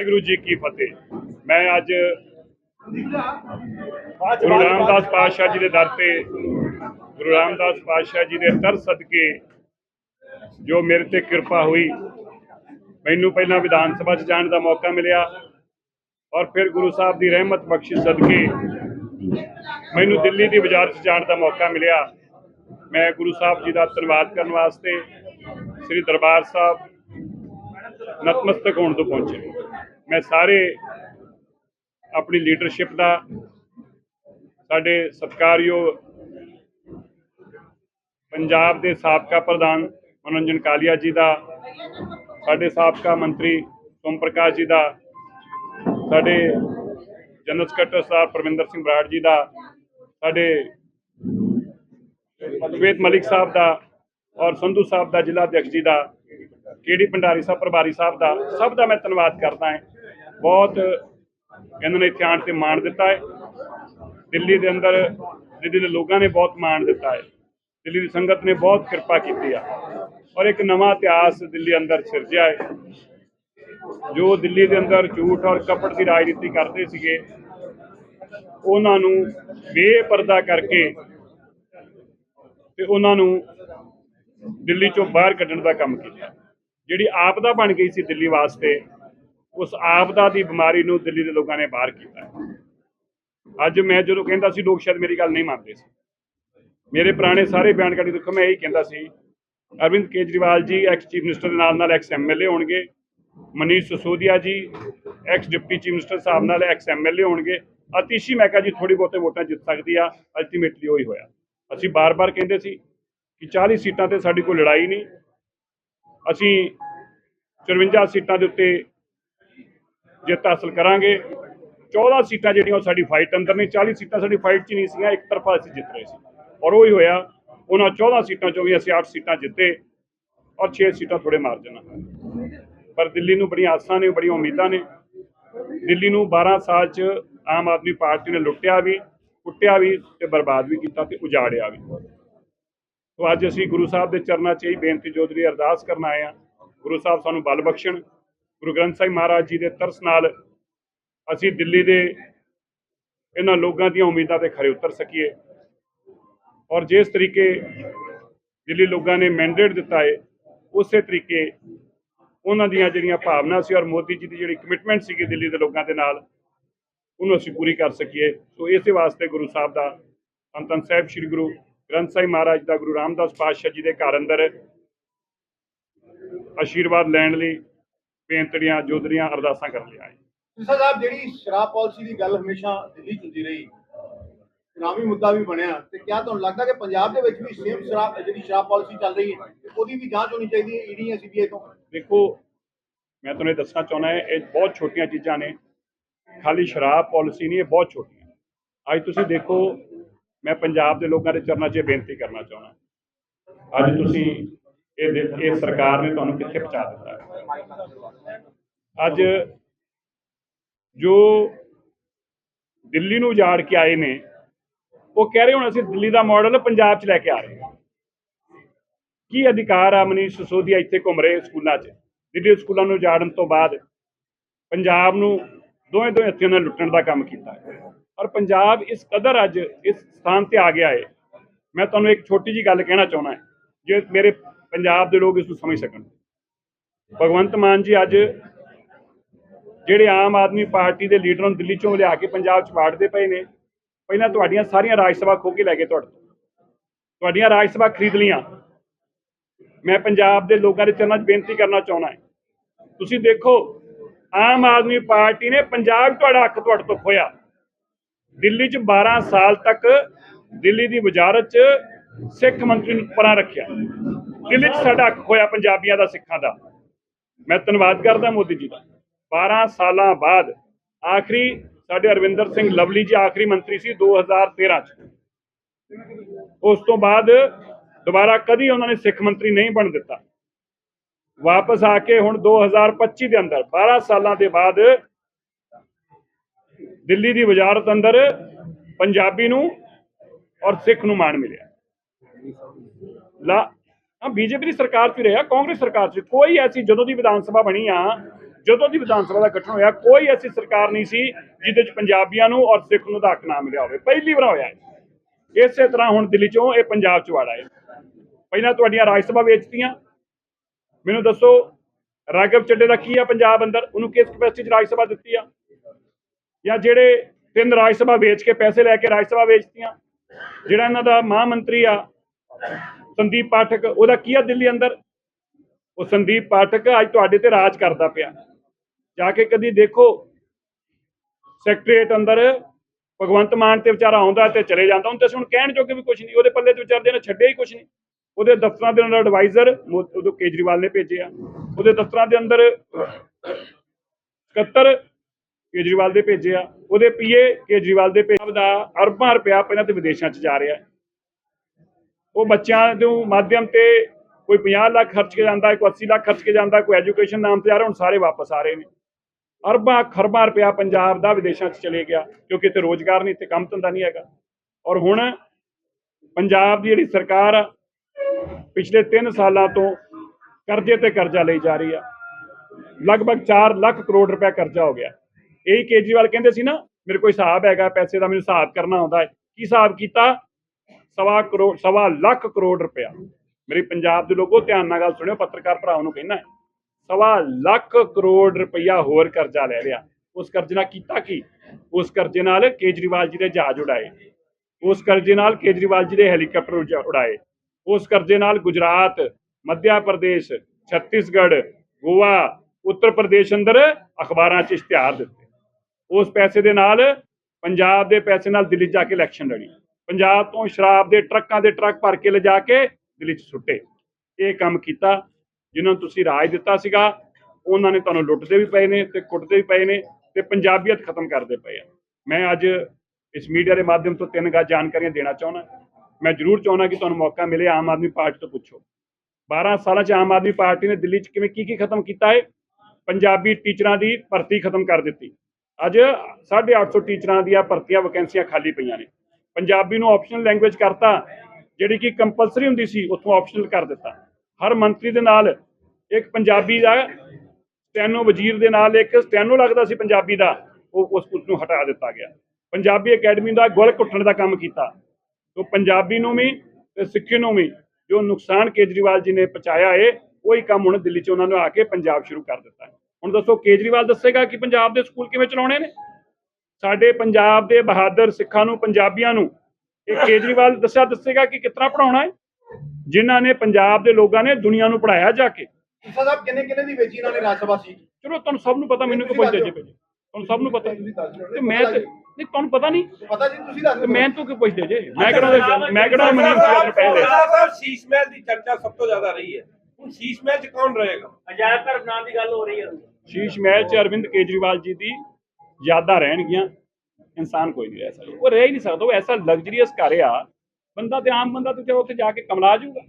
ਵਾਹਿਗੁਰੂ ਜੀ ਕੀ ਫਤਿਹ। ਮੈਂ ਅੱਜ ਗੁਰੂ ਰਾਮਦਾਸ ਪਾਤਸ਼ਾਹ ਜੀ ਦੇ ਦਰ ਤੇ, ਗੁਰੂ ਰਾਮਦਾਸ ਪਾਤਸ਼ਾਹ ਜੀ ਦੇ ਦਰ ਸਦਕੇ ਜੋ ਮੇਰੇ ਤੇ ਕਿਰਪਾ ਹੋਈ, ਮੈਨੂੰ ਪਹਿਲਾਂ ਵਿਧਾਨ ਸਭਾ 'ਚ ਜਾਣ ਦਾ ਮੌਕਾ ਮਿਲਿਆ ਔਰ ਫਿਰ ਗੁਰੂ ਸਾਹਿਬ ਦੀ ਰਹਿਮਤ ਬਖਸ਼ਿਸ਼ ਸਦਕੇ ਮੈਨੂੰ ਦਿੱਲੀ ਦੀ ਬਾਜ਼ਾਰ 'ਚ ਜਾਣ ਦਾ ਮੌਕਾ ਮਿਲਿਆ। ਮੈਂ ਗੁਰੂ ਸਾਹਿਬ ਜੀ ਦਾ ਧੰਨਵਾਦ ਕਰਨ ਵਾਸਤੇ ਸ੍ਰੀ ਦਰਬਾਰ ਸਾਹਿਬ ਨਤਮਸਤਕ ਹੋਣ ਤੋਂ ਪਹੁੰਚੇ। ਮੈਂ ਸਾਰੇ ਆਪਣੀ ਲੀਡਰਸ਼ਿਪ ਦਾ, ਸਾਡੇ ਸਤਿਕਾਰਯੋਗ ਪੰਜਾਬ ਦੇ ਸਾਬਕਾ ਪ੍ਰਧਾਨ ਮਨੋਰੰਜਨ ਕਾਲੀਆ ਜੀ ਦਾ, ਸਾਡੇ ਸਾਬਕਾ ਮੰਤਰੀ ਸੋਮ ਪ੍ਰਕਾਸ਼ ਜੀ ਦਾ, ਸਾਡੇ ਜਨਰਲ ਸਕੱਤਰ ਸਰਦਾਰ ਪਰਮਿੰਦਰ ਸਿੰਘ ਬਰਾੜ ਜੀ ਦਾ, ਸਾਡੇ ਸ਼ਵੇਤ ਮਲਿਕ ਸਾਹਿਬ ਦਾ ਔਰ ਸੰਧੂ ਸਾਹਿਬ ਦਾ ਜ਼ਿਲ੍ਹਾ ਅਧਿਕਸ਼ ਜੀ ਦਾ ਕੇਡੀ ਭੰਡਾਰੀ ਸਾਹਿਬ, ਪ੍ਰਭਾਰੀ ਸਾਹਿਬ ਦਾ, ਸਭ ਦਾ ਮੈਂ ਧੰਨਵਾਦ ਕਰਦਾ ਹਾਂ। ਬਹੁਤ ਇਹਨਾਂ ਨੇ ਇੱਥੇ ਆਉਣ ਤੇ ਮਾਣ ਦਿੱਤਾ ਹੈ। ਦਿੱਲੀ ਦੇ ਅੰਦਰ ਦਿੱਲੀ ਦੇ ਲੋਕਾਂ ਨੇ ਬਹੁਤ ਮਾਣ ਦਿੱਤਾ ਹੈ। ਦਿੱਲੀ ਦੀ ਸੰਗਤ ਨੇ ਬਹੁਤ ਕਿਰਪਾ ਕੀਤੀ ਆ। ਔਰ ਇੱਕ ਨਵਾਂ ਇਤਿਹਾਸ ਦਿੱਲੀ ਅੰਦਰ ਸਿਰਜਿਆ ਹੈ। ਜੋ ਦਿੱਲੀ ਦੇ ਅੰਦਰ ਝੂਠ ਔਰ ਕਪਟ ਦੀ ਰਾਜਨੀਤੀ ਕਰਦੇ ਸੀਗੇ, ਉਹਨਾਂ ਨੂੰ ਬੇਪਰਦਾ ਕਰਕੇ ਤੇ ਉਹਨਾਂ ਨੂੰ ਦਿੱਲੀ ਚੋਂ ਬਾਹਰ ਕੱਢਣ ਦਾ ਕੰਮ ਕੀਤਾ। ਜਿਹੜੀ ਆਪਦਾ ਬਣ ਗਈ ਸੀ ਦਿੱਲੀ ਵਾਸਤੇ ਉਸ ਆਪਦਾ ਦੀ ਬਿਮਾਰੀ ਨੂੰ ਦਿੱਲੀ ਦੇ ਲੋਕਾਂ ਨੇ ਬਾਹਰ ਕੀਤਾ ਹੈ। ਅੱਜ ਮੈਂ ਜਦੋਂ ਕਹਿੰਦਾ ਸੀ, ਲੋਕ ਸ਼ਾਇਦ ਮੇਰੀ ਗੱਲ ਨਹੀਂ ਮੰਨਦੇ ਸੀ। ਮੇਰੇ ਪੁਰਾਣੇ ਸਾਰੇ ਬਿਆਨ ਕੱਢੀ ਦੇਖੋ, ਮੈਂ ਇਹੀ ਕਹਿੰਦਾ ਸੀ, Arvind Kejriwal ji X chief minister ਦੇ ਨਾਲ ਨਾਲ ਐਕਸ ਐਮਐਲਏ ਹੋਣਗੇ। Manish Sisodia ji ex deputy chief minister ਸਾਹਿਬ ਨਾਲ ਐਕਸ ਐਮਐਲਏ ਹੋਣਗੇ। ਅਤੀਸ਼ੀ ਮੈਂ ਜੀ ਥੋੜੀ ਬਹੁਤੇ ਵੋਟਾਂ ਜਿੱਤ ਸਕਦੀ ਆ ਅਲਟੀਮੇਟਲੀ ਉਹੀ ਹੋਇਆ। ਅਸੀਂ ਬਾਰ-ਬਾਰ ਕਹਿੰਦੇ ਸੀ ਕਿ 40 ਸੀਟਾਂ ਤੇ ਸਾਡੀ ਕੋਈ ਲੜਾਈ ਨਹੀਂ। ਅਸੀਂ 54 ਸੀਟਾਂ ਦੇ ਉੱਤੇ ਜਿੱਤ ਹਾਸਲ ਕਰਾਂਗੇ। 14 ਸੀਟਾਂ ਜਿਹੜੀਆਂ ਉਹ ਸਾਡੀ ਫਾਈਟ ਅੰਦਰ ਨੇ। 40 ਸੀਟਾਂ ਸਾਡੀ ਫਾਈਟ 'ਚ ਨਹੀਂ ਸੀਗੀਆਂ, ਇੱਕ ਤਰਫਾ ਅਸੀਂ ਜਿੱਤ ਰਹੇ ਸੀ। ਔਰ ਉਹੀ ਹੋਇਆ, ਉਹਨਾਂ 14 ਸੀਟਾਂ 'ਚੋਂ ਵੀ ਅਸੀਂ 8 ਸੀਟਾਂ ਜਿੱਤੇ ਔਰ 6 ਸੀਟਾਂ ਥੋੜੇ ਮਾਰਜਨ ਨਾਲ ਪਰ ਦਿੱਲੀ ਨੂੰ ਬੜੀਆਂ ਆਸਾਂ ਨੇ, ਬੜੀਆਂ ਉਮੀਦਾਂ ਨੇ। ਦਿੱਲੀ ਨੂੰ 12 ਸਾਲ 'ਚ ਆਮ ਆਦਮੀ ਪਾਰਟੀ ਨੇ ਲੁੱਟਿਆ ਵੀ, ਕੁੱਟਿਆ ਵੀ ਤੇ ਬਰਬਾਦ ਵੀ ਕੀਤਾ ਤੇ ਉਜਾੜਿਆ ਵੀ। ਸੋ ਅੱਜ ਅਸੀਂ ਗੁਰੂ ਸਾਹਿਬ ਦੇ ਚਰਨਾਂ 'ਚ ਹੀ ਬੇਨਤੀ ਜੋਦਰੀ ਅਰਦਾਸ ਕਰਨ ਆਏ ਆ ਗੁਰੂ ਸਾਹਿਬ ਸਾਨੂੰ ਬਲ ਬਖਸ਼ਣ। ਗੁਰੂ ਗ੍ਰੰਥ ਸਾਹਿਬ ਮਹਾਰਾਜ ਜੀ ਦੇ ਤਰਸ ਨਾਲ ਅਸੀਂ ਦਿੱਲੀ ਦੇ ਇਹਨਾਂ ਲੋਕਾਂ ਦੀਆਂ ਉਮੀਦਾਂ ਤੇ ਖਰੇ ਉਤਰ ਸਕੀਏ। ਔਰ ਜਿਸ ਤਰੀਕੇ ਦਿੱਲੀ ਲੋਕਾਂ ਨੇ ਮੈਂਡੇਟ ਦਿੱਤਾ ਹੈ ਉਸੇ ਤਰੀਕੇ ਉਹਨਾਂ ਦੀਆਂ ਜਿਹੜੀਆਂ ਭਾਵਨਾ ਸੀ ਔਰ ਮੋਦੀ ਜੀ ਦੀ ਜਿਹੜੀ ਕਮਿਟਮੈਂਟ ਸੀਗੀ ਦਿੱਲੀ ਦੇ ਲੋਕਾਂ ਦੇ ਨਾਲ, ਉਹਨੂੰ ਅਸੀਂ ਪੂਰੀ ਕਰ ਸਕੀਏ। ਸੋ ਇਸੇ ਵਾਸਤੇ ਗੁਰੂ ਸਾਹਿਬ ਦਾ ਸੰਤਨ ਸਾਹਿਬ ਸ੍ਰੀ ਗੁਰੂ ਗ੍ਰੰਥ ਸਾਹਿਬ ਮਹਾਰਾਜ ਦਾ ਗੁਰੂ ਰਾਮਦਾਸ ਪਾਤਸ਼ਾਹ ਜੀ ਦੇ ਘਰ ਅੰਦਰ ਆਸ਼ੀਰਵਾਦ ਲੈਣ ਲਈ ਬੇਨਤੀਆਂ ਜੋਦਰੀਆਂ ਅਰਦਾਸਾਂ ਕਰਨ ਲਈ ਆਏ। ਸਿਸਾ ਸਾਹਿਬ ਜਿਹੜੀ ਸ਼ਰਾਬ ਪਾਲਿਸੀ ਦੀ ਗੱਲ ਹਮੇਸ਼ਾ ਦਿੱਲੀ ਚ ਹੁੰਦੀ ਰਹੀ ਚੁਣਾਵੀ ਮੁੱਦਾ ਵੀ ਬਣਿਆ ਤੇ ਕਿਆ ਤੁਹਾਨੂੰ ਲੱਗਦਾ ਕਿ ਪੰਜਾਬ ਦੇ ਵਿੱਚ ਵੀ ਸੇਮ ਸ਼ਰਾਬ ਜਿਹੜੀ ਸ਼ਰਾਬ ਪਾਲਿਸੀ ਚੱਲ ਰਹੀ ਹੈ ਉਹਦੀ ਵੀ ਜਾਂਚ ਹੋਣੀ ਚਾਹੀਦੀ ਹੈ ਈਡੀ ਜਾਂ ਸੀਬੀਆਈ ਤੋਂ? ਦੇਖੋ ਮੈਂ ਤੁਹਾਨੂੰ ਇਹ ਦੱਸਣਾ ਚਾਹੁੰਦਾ ਹਾਂ ਇਹ ਬਹੁਤ ਛੋਟੀਆਂ ਚੀਜ਼ਾਂ ਨੇ। ਖਾਲੀ ਸ਼ਰਾਬ ਪਾਲਿਸੀ ਨਹੀਂ ਇਹ ਬਹੁਤ ਛੋਟੀਆਂ ਅੱਜ ਤੁਸੀਂ ਦੇਖੋ ਮੈਂ ਪੰਜਾਬ ਦੇ ਲੋਕਾਂ ਦੇ ਚਰਨਾਂ 'ਚ ਬੇਨਤੀ ਕਰਨਾ ਚਾਹੁੰਦਾ ਅੱਜ ਤੁਸੀਂ ਇਹ ਇਹ ਸਰਕਾਰ ਨੇ ਤੁਹਾਨੂੰ ਕਿੱਥੇ ਪਹੁੰਚਾ ਦਿੱਤਾ? ਅੱਜ ਜੋ ਦਿੱਲੀ ਨੂੰ ਉਜਾੜ ਕੇ ਆਏ ਨੇ, ਉਹ ਕਹਿ ਰਹੇ ਹੁਣ ਅਸੀਂ ਦਿੱਲੀ ਦਾ ਮਾਡਲ ਪੰਜਾਬ 'ਚ ਲੈ ਕੇ ਆ ਰਹੇ ਹਾਂ। ਕੀ ਅਧਿਕਾਰ ਆ ਮਨੀਸ਼ ਸਿਸੋਦੀਆ ਇੱਥੇ ਘੁੰਮ ਰਹੇ ਸਕੂਲਾਂ 'ਚ? ਦਿੱਲੀ ਸਕੂਲਾਂ ਨੂੰ ਉਜਾੜਨ ਤੋਂ ਬਾਅਦ ਪੰਜਾਬ ਨੂੰ ਦੋਵੇਂ ਦੋਵੇਂ ਹੱਥੀਆਂ ਨਾਲ ਲੁੱਟਣ ਦਾ ਕੰਮ ਕੀਤਾ ਹੈ। ਔਰ ਪੰਜਾਬ ਇਸ ਕਦਰ ਅੱਜ ਇਸ ਸਥਾਨ ਤੇ ਆ ਗਿਆ ਹੈ। ਮੈਂ ਤੁਹਾਨੂੰ ਇੱਕ ਛੋਟੀ ਜੀ ਗੱਲ ਕਹਿਣਾ ਚਾਹੁੰਦਾ ਜੇ ਮੇਰੇ ਪੰਜਾਬ ਦੇ ਲੋਕ ਇਸ ਨੂੰ ਸਮਝ ਸਕਣ। ਭਗਵੰਤ ਮਾਨ ਜੀ ਅੱਜ ਜਿਹੜੇ ਆਮ ਆਦਮੀ ਪਾਰਟੀ ਦੇ ਲੀਡਰਾਂ ਨੂੰ ਦਿੱਲੀ ਚੋਂ ਲਿਆ ਕੇ ਪੰਜਾਬ 'ਚ ਵਾੜਦੇ ਪਏ ਨੇ ਪਹਿਲਾਂ ਤੁਹਾਡੀਆਂ ਸਾਰੀਆਂ ਰਾਜ ਸਭਾ ਖੋ ਕੇ ਲੈ ਗਏ ਤੁਹਾਡੇ ਤੋਂ। ਤੁਹਾਡੀਆਂ ਰਾਜ ਸਭਾ ਖਰੀਦ ਲੀਆਂ ਮੈਂ ਪੰਜਾਬ ਦੇ ਲੋਕਾਂ ਦੇ ਚਰਨਾਂ 'ਚ ਬੇਨਤੀ ਕਰਨਾ ਚਾਹੁੰਦਾ ਹਾਂ। ਤੁਸੀਂ ਦੇਖੋ, ਆਮ ਆਦਮੀ ਪਾਰਟੀ ਨੇ ਪੰਜਾਬ ਤੁਹਾਡਾ ਹੱਕ ਤੁਹਾਡੇ ਤੋਂ ਖੋਇਆ ਦਿੱਲੀ 'ਚ 12 ਸਾਲ ਤੱਕ ਦਿੱਲੀ ਦੀ ਵਜ਼ਾਰਤ 'ਚ ਸਿੱਖ ਮੰਤਰੀ ਨੂੰ ਪਰਾਂ ਰੱਖਿਆ। ਦਿੱਲੀ 'ਚ ਸਾਡਾ ਹੱਕ ਹੋਇਆ ਪੰਜਾਬੀਆਂ ਦਾ, ਸਿੱਖਾਂ ਦਾ? ਮੈਂ ਧੰਨਵਾਦ ਕਰਦਾ ਮੋਦੀ ਜੀ ਦਾ। 12 ਸਾਲਾਂ ਬਾਅਦ ਆਖਰੀ ਸਾਡੇ ਅਰਵਿੰਦਰ ਸਿੰਘ ਲਵਲੀ ਜੀ ਆਖਰੀ ਮੰਤਰੀ ਸੀ 2013 ਚ। ਉਸ ਤੋਂ ਬਾਅਦ ਦੁਬਾਰਾ ਕਦੀ ਉਹਨਾਂ ਨੇ ਸਿੱਖ ਮੰਤਰੀ ਨਹੀਂ ਬਣ ਦਿੱਤਾ। ਵਾਪਸ ਆ ਕੇ ਹੁਣ 2025 ਦੇ ਅੰਦਰ 12 ਸਾਲਾਂ ਦੇ ਬਾਅਦ ਦਿੱਲੀ ਦੀ ਵਜ਼ਾਰਤ ਅੰਦਰ ਪੰਜਾਬੀ ਨੂੰ ਔਰ ਸਿੱਖ ਨੂੰ ਮਾਣ ਮਿਲਿਆ। ਲਾ ਹਾਂ, ਬੀਜੇਪੀ ਦੀ ਸਰਕਾਰ ਚ ਰਿਹਾ, ਕਾਂਗਰਸ ਸਰਕਾਰ ਚ ਕੋਈ ਐਸੀ ਜਦੋਂ ਦੀ ਵਿਧਾਨ ਸਭਾ ਬਣੀ ਆ, ਜਦੋਂ ਦੀ ਵਿਧਾਨ ਸਭਾ ਦਾ ਗਠਨ ਹੋਇਆ, ਕੋਈ ਐਸੀ ਸਰਕਾਰ ਨਹੀਂ ਸੀ ਜਿਹਦੇ ਚ ਪੰਜਾਬੀਆਂ ਨੂੰ ਔਰ ਸਿੱਖ ਨੂੰ ਦਾ ਹੱਕ ਨਾ ਮਿਲਿਆ ਹੋਵੇ। ਪਹਿਲੀ ਵਾਰ ਹੋਇਆ ਇਸੇ ਤਰ੍ਹਾਂ ਹੁਣ ਦਿੱਲੀ ਚੋਂ ਇਹ ਪੰਜਾਬ ਚ ਵਾੜਾ ਹੈ। ਪਹਿਲਾਂ ਤੁਹਾਡੀਆਂ ਰਾਜ ਸਭਾ ਵੇਚਤੀਆਂ। ਮੈਨੂੰ ਦੱਸੋ, ਰਾਘਵ ਚੱਡੇ ਦਾ ਕੀ ਆ ਪੰਜਾਬ ਅੰਦਰ? ਉਹਨੂੰ ਕਿਸ ਕਪੈਸਿਟੀ 'ਚ ਰਾਜ ਸਭਾ ਦਿੱਤੀ ਆ? ਜਾਂ ਜਿਹੜੇ ਤਿੰਨ ਰਾਜ ਸਭਾ ਵੇਚ ਕੇ ਪੈਸੇ ਲੈ ਕੇ ਰਾਜ ਸਭਾ ਵੇਚਤੀਆਂ, ਜਿਹੜਾ ਇਹਨਾਂ ਦਾ ਮਹਾਂ ਮੰਤਰੀ ਆ ਸੰਦੀਪ ਪਾਠਕ, ਉਹਦਾ ਕੀ ਆ ਦਿੱਲੀ ਅੰਦਰ? ਉਹ ਸੰਦੀਪ ਪਾਠਕ ਅੱਜ ਤੁਹਾਡੇ ਤੇ ਰਾਜ ਕਰਦਾ ਪਿਆ। ਜਾ ਕੇ ਕਦੀ ਦੇਖੋ ਸੈਕਟਰੀਏਟ ਅੰਦਰ ਭਗਵੰਤ ਮਾਨ ਤੇ ਵਿਚਾਰਾ ਆਉਂਦਾ ਤੇ ਚਲੇ ਜਾਂਦਾ। ਹੁਣ ਤੇ ਹੁਣ ਕਹਿਣ ਜੋਗੇ ਵੀ ਕੁਝ ਨਹੀਂ, ਉਹਦੇ ਪੱਲੇ ਤੇ ਵਿਚਾਰਦੇ ਨੇ ਛੱਡਿਆ ਹੀ ਕੁਝ ਨਹੀਂ। ਉਹਦੇ ਦਫ਼ਤਰਾਂ ਦੇ ਅੰਦਰ ਐਡਵਾਈਜ਼ਰ ਉਦੋਂ ਕੇਜਰੀਵਾਲ ਨੇ ਭੇਜਿਆ ਉਹਦੇ ਦਫ਼ਤਰਾਂ ਦੇ ਅੰਦਰ ਸਕੱਤਰ ਕੇਜਰੀਵਾਲ ਦੇ ਭੇਜਿਆ ਉਹਦੇ ਪੀਏ ਕੇਜਰੀਵਾਲ ਦੇ ਪੰਜਾਬ ਦਾ ਅਰਬਾਂ ਰੁਪਇਆ ਪਹਿਲਾਂ ਤੇ ਵਿਦੇਸ਼ਾਂ 'ਚ ਜਾ ਰਿਹਾ। ਹੈ ਉਹ ਬੱਚਿਆਂ ਦੇ ਮਾਧਿਅਮ ਤੇ ਕੋਈ 50 ਲੱਖ ਖਰਚ ਕੇ ਜਾਂਦਾ, ਕੋਈ 80 ਲੱਖ ਖਰਚ ਕੇ ਜਾਂਦਾ, ਕੋਈ ਐਜੂਕੇਸ਼ਨ ਨਾਮ ਤੇ ਆ ਰਿਹਾ, ਹੁਣ ਸਾਰੇ ਵਾਪਸ ਆ ਰਹੇ ਨੇ। ਅਰਬਾਂ ਖਰਬਾਂ ਰੁਪਇਆ ਪੰਜਾਬ ਦਾ ਵਿਦੇਸ਼ਾਂ 'ਚ ਚਲੇ ਗਿਆ, ਕਿਉਂਕਿ ਇੱਥੇ ਰੋਜ਼ਗਾਰ ਨਹੀਂ, ਇੱਥੇ ਕੰਮ ਧੰਦਾ ਨਹੀਂ ਹੈਗਾ। ਔਰ ਹੁਣ ਪੰਜਾਬ ਦੀ ਜਿਹੜੀ ਸਰਕਾਰ ਆ ਪਿਛਲੇ 3 ਸਾਲਾਂ ਤੋਂ ਕਰਜ਼ੇ ਤੇ ਕਰਜ਼ਾ ਲਈ ਜਾ ਰਹੀ ਆ। ਲਗਭਗ 4 ਲੱਖ ਕਰੋੜ ਰੁਪਇਆ ਕਰਜ਼ਾ ਹੋ ਗਿਆ। ਇਹੀ ਕੇਜਰੀਵਾਲ ਕਹਿੰਦੇ ਸੀ ਨਾ, ਮੇਰੇ ਕੋਈ ਹਿਸਾਬ ਹੈਗਾ, ਪੈਸੇ ਦਾ ਮੈਨੂੰ ਹਿਸਾਬ ਕਰਨਾ ਆਉਂਦਾ ਹੈ। ਕੀ ਹਿਸਾਬ ਕੀਤਾ? ਸਵਾ ਕਰੋੜ ਸਵਾ ਲੱਖ ਕਰੋੜ ਰੁਪਇਆ। ਮੇਰੀ ਪੰਜਾਬ ਦੇ ਲੋਕੋ, ਧਿਆਨ ਨਾਲ ਗੱਲ ਸੁਣਿਓ, ਪੱਤਰਕਾਰ ਭਰਾਵਾਂ ਨੂੰ ਕਹਿਣਾ ਸਵਾ ਲੱਖ ਕਰੋੜ ਰੁਪਇਆ ਹੋਰ ਕਰਜ਼ਾ ਲੈ ਲਿਆ। ਉਸ ਕਰਜ਼ੇ ਨਾਲ ਕੀਤਾ ਕੀ? ਉਸ ਕਰਜ਼ੇ ਨਾਲ ਕੇਜਰੀਵਾਲ ਜੀ ਦੇ ਜਹਾਜ਼ ਉਡਾਏ। ਉਸ ਕਰਜ਼ੇ ਨਾਲ ਕੇਜਰੀਵਾਲ ਜੀ ਦੇ ਹੈਲੀਕਾਪਟਰ ਉਡਾਏ। ਉਸ ਕਰਜ਼ੇ ਨਾਲ ਗੁਜਰਾਤ, ਮੱਧਿਆ ਪ੍ਰਦੇਸ਼, ਛੱਤੀਸਗੜ੍ਹ, ਗੋਆ, ਉੱਤਰ ਪ੍ਰਦੇਸ਼ ਅੰਦਰ ਅਖਬਾਰਾਂ 'ਚ ਇਸ਼ਤਿਹਾਰ ਦਿੱਤੇ। ਉਸ ਪੈਸੇ ਦੇ ਨਾਲ, ਪੰਜਾਬ ਦੇ ਪੈਸੇ ਨਾਲ ਦਿੱਲੀ ਜਾ ਕੇ ਇਲੈਕਸ਼ਨ ਲੜੀ। ਪੰਜਾਬ ਤੋਂ ਸ਼ਰਾਬ ਦੇ ਟਰੱਕਾਂ ਦੇ ਟਰੱਕ ਭਰ ਕੇ ਲਿਜਾ ਕੇ ਦਿੱਲੀ 'ਚ ਸੁੱਟੇ। ਇਹ ਕੰਮ ਕੀਤਾ, ਜਿਨ੍ਹਾਂ ਨੂੰ ਤੁਸੀਂ ਰਾਜ ਦਿੱਤਾ ਸੀਗਾ, ਉਹਨਾਂ ਨੇ ਤੁਹਾਨੂੰ ਲੁੱਟਦੇ ਵੀ ਪਏ ਨੇ ਤੇ ਕੁੱਟਦੇ ਵੀ ਪਏ ਨੇ ਤੇ ਪੰਜਾਬੀਅਤ ਖਤਮ ਕਰਦੇ ਪਏ ਆ। ਮੈਂ ਅੱਜ ਇਸ ਮੀਡੀਆ ਦੇ ਮਾਧਿਅਮ ਤੋਂ ਤਿੰਨ ਗਾ ਜਾਣਕਾਰੀਆਂ ਦੇਣਾ ਚਾਹੁੰਦਾ। ਮੈਂ ਜ਼ਰੂਰ ਚਾਹੁੰਦਾ ਕਿ ਤੁਹਾਨੂੰ ਮੌਕਾ ਮਿਲੇ ਆਮ ਆਦਮੀ ਪਾਰਟੀ ਤੋਂ ਪੁੱਛੋ। 12 ਸਾਲਾਂ 'ਚ ਆਮ ਆਦਮੀ ਪਾਰਟੀ ਨੇ ਦਿੱਲੀ 'ਚ ਕਿਵੇਂ ਕੀ ਕੀ ਖਤਮ ਕੀਤਾ ਹੈ ਪੰਜਾਬੀ ਟੀਚਰਾਂ ਦੀ ਭਰਤੀ ਖਤਮ ਕਰ ਦਿੱਤੀ। ਅੱਜ 850 ਟੀਚਰਾਂ ਦੀਆਂ ਭਰਤੀਆਂ ਵੈਕੈਂਸੀਆਂ ਖਾਲੀ ਪਈਆਂ ਨੇ। ਪੰਜਾਬੀ ਨੂੰ ਆਪਸ਼ਨਲ ਲੈਂਗੁਏਜ ਕਰਤਾ, ਜਿਹੜੀ ਕਿ ਕੰਪਲਸਰੀ ਹੁੰਦੀ ਸੀ, ਉੱਥੋਂ ਆਪਸ਼ਨਲ ਕਰ ਦਿੱਤਾ। ਹਰ ਮੰਤਰੀ ਦੇ ਨਾਲ ਇੱਕ ਪੰਜਾਬੀ ਦਾ, ਸਟੈਨੋ ਵਜ਼ੀਰ ਦੇ ਨਾਲ ਇੱਕ ਸਟੈਨੋ ਲੱਗਦਾ ਸੀ ਪੰਜਾਬੀ ਦਾ, ਉਹ ਉਸ ਨੂੰ ਹਟਾ ਦਿੱਤਾ ਗਿਆ। ਪੰਜਾਬੀ ਅਕੈਡਮੀ ਦਾ ਗੁਲ ਘੁੱਟਣ ਦਾ ਕੰਮ ਕੀਤਾ। ਤੋਂ ਪੰਜਾਬੀ ਨੂੰ ਵੀ ਤੇ ਸਿੱਖੀ ਨੂੰ ਵੀ ਜੋ ਨੁਕਸਾਨ ਕੇਜਰੀਵਾਲ ਜੀ ਨੇ ਪਹੁੰਚਾਇਆ ਏ, ਉਹੀ ਕੰਮ ਹੁਣ ਦਿੱਲੀ 'ਚ ਉਹਨਾਂ ਨੂੰ ਆ ਕੇ ਪੰਜਾਬ ਸ਼ੁਰੂ ਕਰ ਦਿੱਤਾ। ਹੁਣ ਦੱਸੋ ਕੇਜਰੀਵਾਲ ਦੱਸੇਗਾ ਕਿ ਪੰਜਾਬ ਦੇ ਸਕੂਲ ਕਿਵੇਂ ਚਲਾਉਣੇ ਨੇ? ਸਾਡੇ ਪੰਜਾਬ ਦੇ ਬਹਾਦਰ ਸਿੱਖਾਂ ਨੂੰ ਪੰਜਾਬੀਆਂ ਨੂੰ ਇਹ ਕੇਜਰੀਵਾਲ ਦੱਸਿਆ ਦੱਸੇਗਾ ਕਿ ਕਿਤਨਾ ਪੜਾਉਣਾ ਹੈ? ਜਿਨ੍ਹਾਂ ਨੇ ਪੰਜਾਬ ਦੇ ਲੋਕਾਂ ਨੇ ਦੁਨੀਆ ਨੂੰ ਪੜਾਇਆ ਜਾ ਕੇ। ਕਿਸਾ ਸਾਹਿਬ ਕਿੰਨੇ ਕਿੰਨੇ ਦੀ ਵੇਚੀ ਇਹਨਾਂ ਨੇ ਰਾਜ ਸਭਾ ਚਲੋ ਤੁਹਾਨੂੰ ਸਭ ਨੂੰ ਪਤਾ ਮੈਨੂੰ ਕੋਈ ਪੁੱਛਦੇ ਜੀ ਤੁਹਾਨੂੰ ਸਭ ਨੂੰ ਪਤਾ। ਤੇ ਮੈਂ ਤੇ ਨਹੀਂ ਤੁਹਾਨੂੰ ਪਤਾ ਨਹੀਂ। ਪਤਾ ਜੀ ਤੁਸੀਂ ਦੱਸ ਮੈਂ ਤੋਂ ਕਿਉਂ ਪੁੱਛਦੇ ਜੇ? ਮੈਂ ਕਿਹੜਾ ਮੈਂ ਕਿਹੜਾ ਮਨੀਮ ਸੀ ਆਪਣੇ ਪਹਿਲੇ। ਸਾਹਿਬ ਸ਼ੀਸ਼ ਮਹਿਲ ਦੀ ਚਰਚਾ ਸਭ ਤੋਂ ਜ਼ਿਆਦਾ ਰਹੀ ਹੈ। ਹੁਣ ਸ਼ੀਸ਼ ਮਹਿਲ ਚ ਕੌਣ ਰਹੇਗਾ? ਅਜਾਇਬ ਘਰ ਬਣਾਉਣ ਦੀ ਗੱਲ ਹੋ ਰਹੀ ਹੈ। ਸ਼ੀਸ਼ ਮਹਿਲ ਚ ਅਰਵਿੰਦ ਕੇਜਰੀਵਾਲ ਜੀ ਦੀ ਯਾਦਾਂ ਰਹਿਣਗੀਆਂ, ਇਨਸਾਨ ਕੋਈ ਨਹੀਂ ਰਹਿ ਸਕਦਾ। ਉਹ ਰਹਿ ਹੀ ਨਹੀਂ ਸਕਦਾ। ਉਹ ਐਸਾ ਲਗਜ਼ਰੀਅਸ ਘਰ ਆ, ਬੰਦਾ ਤੇ ਆਮ ਬੰਦਾ ਤੇ ਚਲੋ ਉੱਥੇ ਜਾ ਕੇ ਕਮਲਾ ਜਾਊਗਾ